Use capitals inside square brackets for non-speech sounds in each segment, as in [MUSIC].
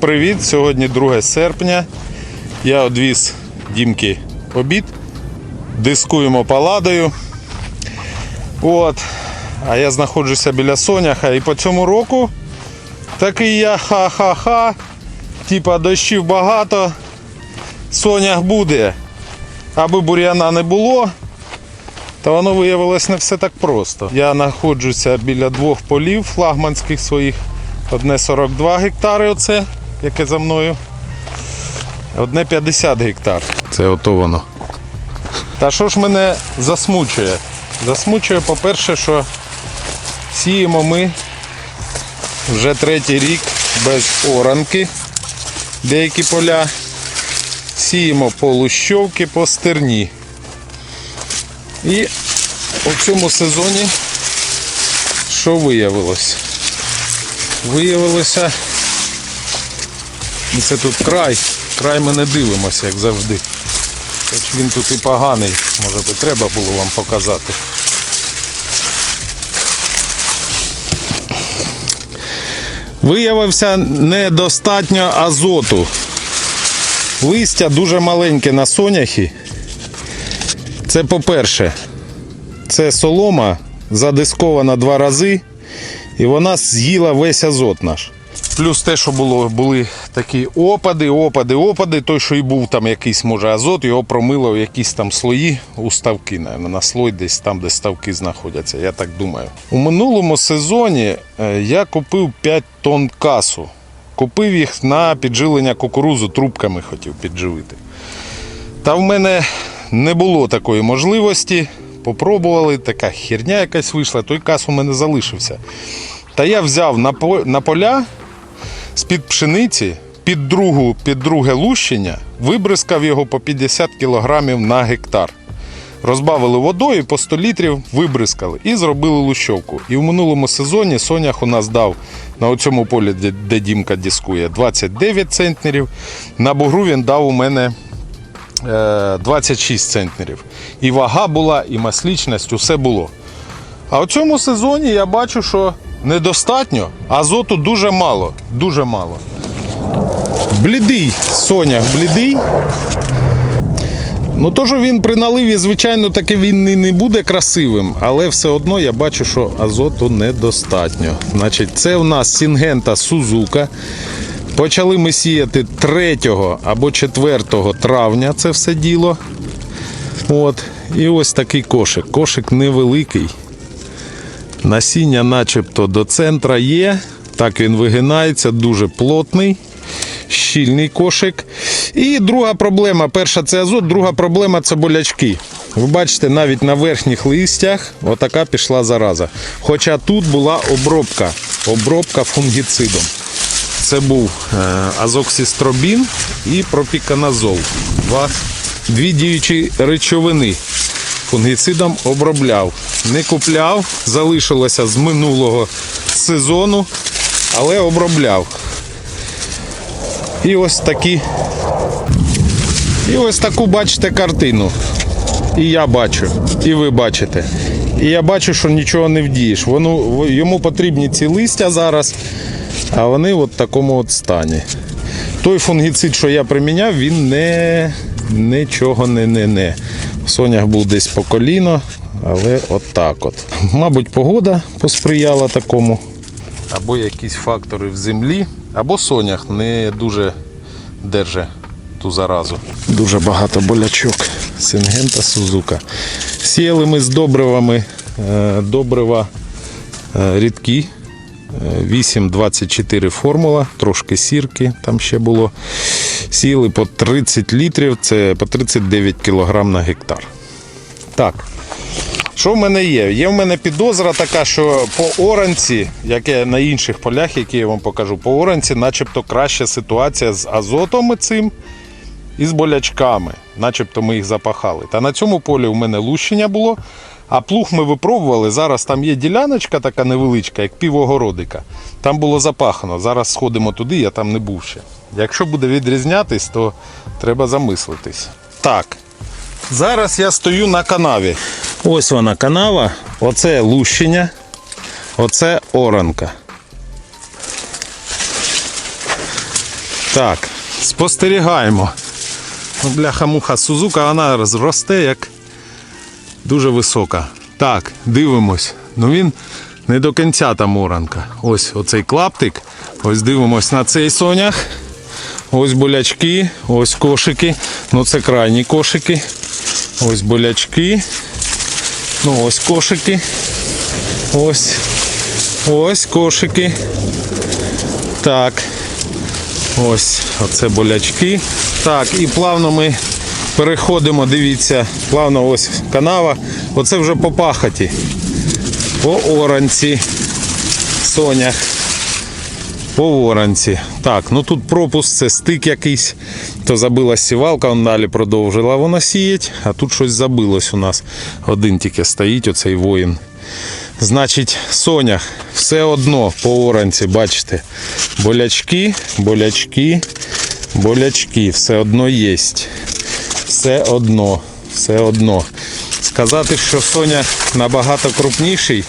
Привіт! Сьогодні 2 серпня. Я одвіз Дімки обід. Дискуємо паладою. От. А я знаходжуся біля Соняха. І по цьому року такий я ха-ха-ха. Типа дощів багато. Сонях буде. Аби бур'яна не було. Та воно виявилось не все так просто. Я знаходжуся біля двох полів флагманських своїх. Одне 42 гектари, оце, яке за мною. Одне 50 гектар. Це ото воно. Та що ж мене засмучує? Засмучує, по-перше, що сіємо ми вже третій рік без оранки. Деякі поля. Сіємо по лущовки, по стерні. І у цьому сезоні що виявилось? Виявилося, і це тут край, край ми не дивимося, як завжди. Хоч він тут і поганий, може би треба було вам показати. Виявився недостатньо азоту. Листя дуже маленьке на соняхі. Це по-перше, це солома задискована два рази, і вона з'їла весь азот наш. Плюс те, що було, були такі опади, опади, опади. Той, що і був там якийсь може азот, його промило в якісь там слої у ставки, наверно, на слой десь там, де ставки знаходяться. Я так думаю. У минулому сезоні е, я купив 5 тонн касу. Купив їх на піджилення кукурузу, трубками хотів підживити. Та в мене не було такої можливості. Попробували, така херня якась вийшла, той кас у мене залишився. Та я взяв на поля з-під пшениці під, другу, під друге лущення, вибризкав його по 50 кг на гектар. Розбавили водою по 100 літрів, вибризкали і зробили лущовку. І в минулому сезоні сонях у нас дав на цьому полі, де, Дімка дискує, 29 центнерів. На бугру він дав у мене е, 26 центнерів. І вага була, і маслічність, усе було. А у цьому сезоні я бачу, що недостатньо, азоту дуже мало. Дуже мало. Блідий сонях, блідий. Ну, то, що він при наливі, звичайно, таки він і не буде красивим, але все одно я бачу, що азоту недостатньо. Значить, це в нас Сінгента Сузука. Почали ми сіяти 3 або 4 травня це все діло. От. І ось такий кошик. Кошик невеликий. Насіння начебто до центра є. Так він вигинається, дуже плотний, щільний кошик. І друга проблема. Перша це азот, друга проблема це болячки. Ви бачите, навіть на верхніх листях отака пішла зараза. Хоча тут була обробка, обробка фунгіцидом. Це був е, азоксістробін і пропіканазол. Два, дві діючі речовини. Фунгіцидом обробляв. Не купляв, залишилося з минулого сезону, але обробляв. І ось такі. І ось таку бачите картину. І я бачу, і ви бачите. І я бачу, що нічого не вдієш. Воно, йому потрібні ці листя зараз, а вони от в такому от стані. Той фунгіцид, що я приміняв, він не, нічого не не не. Сонях був десь по коліно, але от от. Мабуть, погода посприяла такому. Або якісь фактори в землі, або сонях не дуже держить ту заразу. Дуже багато болячок. Сингента Сузука. Сіяли ми з добривами. е, Добрива е, рідкі. е, 8,24 формула, трошки сірки там ще було. Сіяли по 30 літрів, це по 39 кг на гектар. Так. Що в мене є? Є в мене підозра така, що по оранці, як я на інших полях, які я вам покажу, по оранці, начебто краща ситуація з азотом цим і з болячками, начебто ми їх запахали. Та на цьому полі у мене лущення було, а плуг ми випробували. Зараз там є діляночка така невеличка, як півогородика. Там було запахано. Зараз сходимо туди, я там не був ще. Якщо буде відрізнятись, то треба замислитись. Так. Зараз я стою на канаві. Ось вона канава, оце лущення, оце оранка. Так, спостерігаємо. Ну, Бляха-муха Сузука, вона росте як дуже висока. Так, дивимось. Ну він не до кінця там оранка. Ось оцей клаптик. Ось дивимось на цей сонях. Ось болячки, ось кошики. Ну це крайні кошики. Ось болячки. Ну ось кошики. Ось. Ось кошики. Так. Ось, оце болячки. Так, і плавно ми переходимо, дивіться, плавно ось канава. Оце вже по пахоті. По оранці. Сонях. По оранці. Так, ну тут пропуск, це стик якийсь. То забилась сівалка, он далі продовжила вона сіять, а тут щось забилось у нас. Один тільки стоїть, оцей воїн. Значить, сонях все одно по оранці, бачите. Болячки, болячки, болячки. Все одно є. Все одно, все одно. Сказати, що соня набагато крупніший.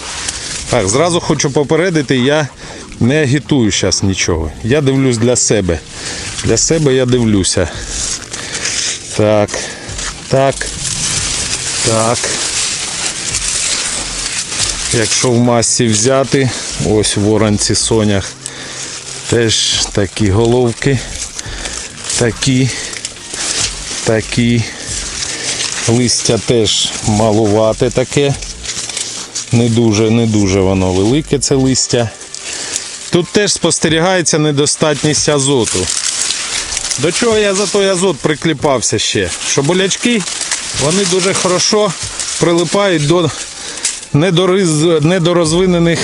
Так, зразу хочу попередити, я не агітую зараз нічого. Я дивлюсь для себе. Для себе я дивлюся. Так, так, так. Якщо в масі взяти, ось в оранці сонях теж такі головки, такі, такі. Листя теж малувате таке. Не дуже, не дуже воно велике це листя. Тут теж спостерігається недостатність азоту. До чого я за той азот прикліпався ще? Що болячки вони дуже хорошо прилипають до недорозвинених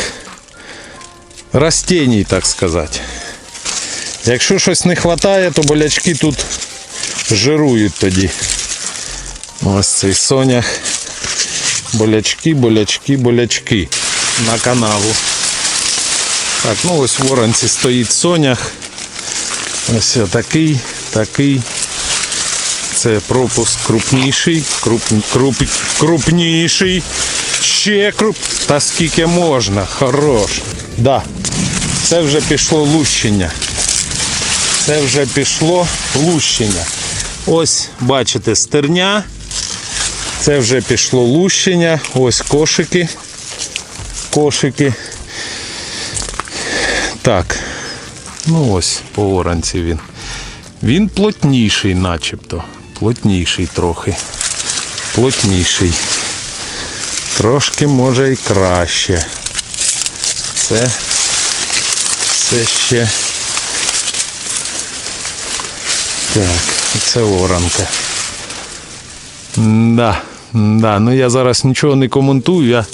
растінь, так сказати. Якщо щось не вистачає, то болячки тут жирують тоді. Ось цей сонях. Болячки, болячки, болячки на канаву. Так, ну ось в оранці стоїть сонях. Ось такий, такий. Це пропуск крупніший, круп, круп, крупніший. Ще круп. Та скільки можна, хорош. Да. Це вже пішло лущення. Це вже пішло лущення. Ось, бачите, стерня. Це вже пішло лущення. Ось кошики. Кошики. Так. Ну ось по оранці він. Він плотніший, начебто. Плотніший трохи. Плотніший. Трошки може і краще. Це, це ще. Так, це оранка. Да, да, ну я зараз нічого не коментую, я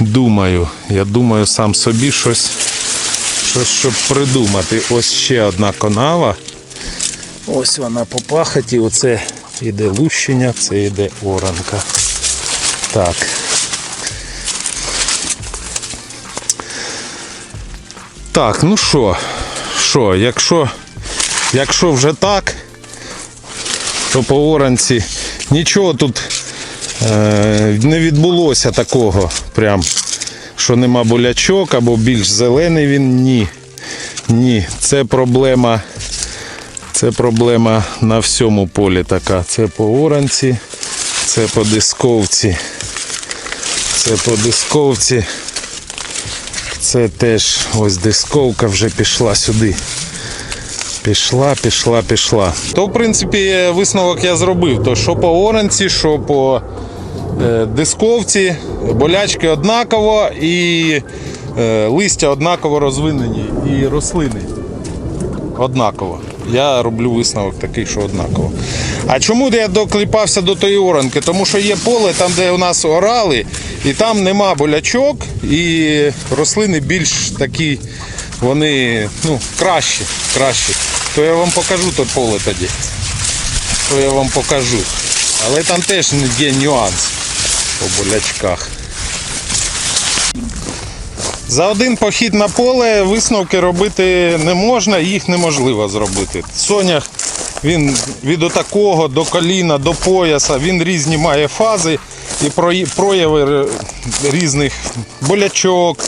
думаю. Я думаю сам собі щось, щось щоб придумати. Ось ще одна канава. Ось вона по пахоті, оце іде лущення, це йде оранка. Так. Так, ну що, що, якщо, якщо вже так, то по оранці нічого тут е, не відбулося такого, прям, що нема болячок або більш зелений він. Ні. Ні. Це проблема. Це проблема на всьому полі така. Це по оранці, це по дисковці. Це по дисковці. Це теж ось дисковка вже пішла сюди. Пішла, пішла, пішла. То, в принципі, висновок я зробив. То що по оранці, що по дисковці, болячки однаково і е, листя однаково розвинені, і рослини однаково. Я роблю висновок такий, що однаково. А чому я докліпався до тої оранки? Тому що є поле там, де у нас орали, і там нема болячок, і рослини більш такі, вони ну, кращі, кращі. То я вам покажу то поле тоді. То я вам покажу. Але там теж є нюанс по болячках. За один похід на поле висновки робити не можна, їх неможливо зробити. Сонях він від отакого до коліна, до пояса, він різні має фази і прояви різних болячок,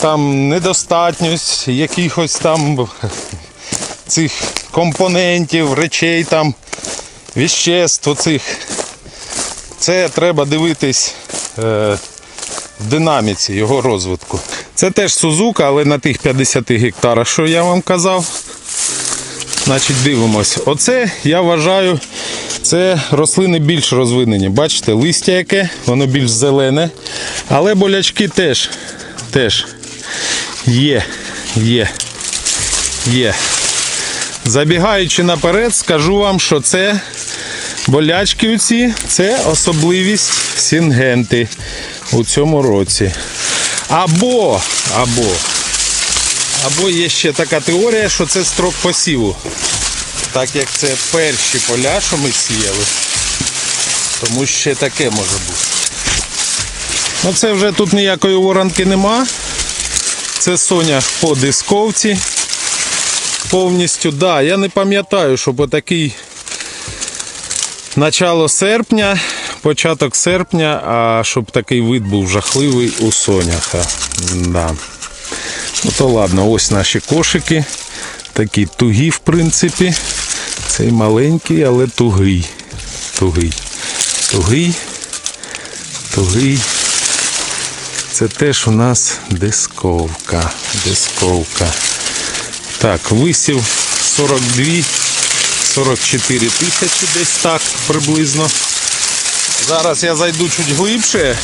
там недостатність, якихось там цих компонентів, речей там, віществ оцих. Це треба дивитись е, в динаміці його розвитку. Це теж Сузука, але на тих 50 гектарах, що я вам казав. Значить, дивимось. Оце я вважаю, це рослини більш розвинені. Бачите, листя яке, воно більш зелене. Але болячки теж, теж є, є, є. Забігаючи наперед, скажу вам, що це болячки оці, це особливість сінгенти у цьому році. Або, або, або є ще така теорія, що це строк посіву. Так як це перші поля, що ми сіяли. Тому ще таке може бути. Ну це вже тут ніякої воронки нема. Це Соня по дисковці. Повністю, да, я не пам'ятаю, щоб отакий начало серпня, початок серпня, а щоб такий вид був жахливий у соняха. Да. Ну то ладно, ось наші кошики. Такі тугі, в принципі. Цей маленький, але тугий. Тугий. Тугий. Тугий. Це теж у нас дисковка. Дисковка. Так, висів 42, 44 тисячі десь так приблизно. Зараз я зайду чуть глибше,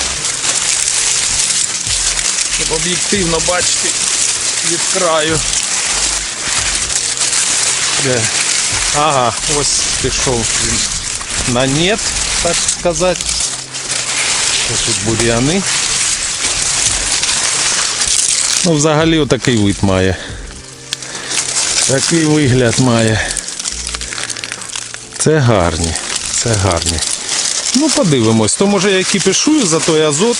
щоб об'єктивно бачити від краю. Де? Ага, ось пішов він на нет, так сказати. Ось тут бур'яни. Ну, взагалі отакий вид має. Такий вигляд має. Це гарні. Це гарні. Ну, подивимось. То може я кіпішую за той азот.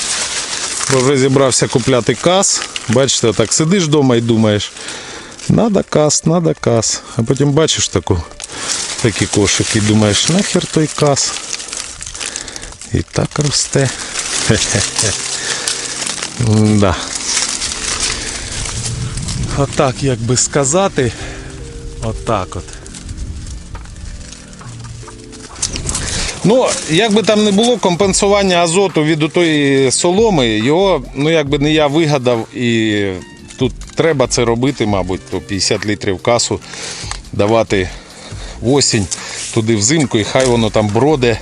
Бо вже зібрався купляти кас. Бачите, отак сидиш вдома і думаєш. Надо кас, надо кас. А потім бачиш таку, такі кошики і думаєш, нахер той кас. І так росте. Хе-хе-хе. [LAUGHS] Да. Отак, як би сказати. Отак от. Ну, як би там не було, компенсування азоту від отої соломи, його, ну якби не я вигадав, і тут треба це робити, мабуть, то 50 літрів касу давати осінь туди взимку, і хай воно там броде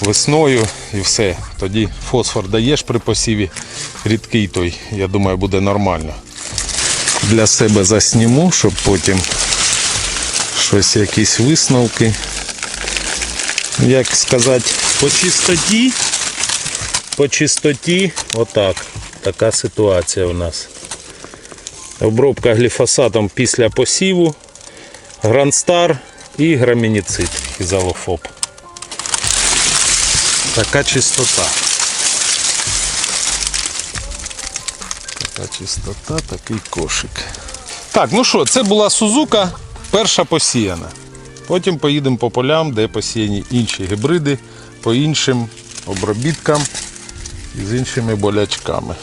весною і все. Тоді фосфор даєш при посіві, рідкий той, я думаю, буде нормально. Для себе засніму, щоб потім щось, якісь висновки як сказати, по чистоті, по чистоті, отак. Така ситуація у нас. Обробка гліфосатом після посіву, грандстар і грамініцид ізалофоб. Така чистота. Така чистота, такий кошик. Так, ну що, це була Сузука, перша посіяна. Потім поїдемо по полям, де посіяні інші гібриди по іншим обробіткам і з іншими болячками.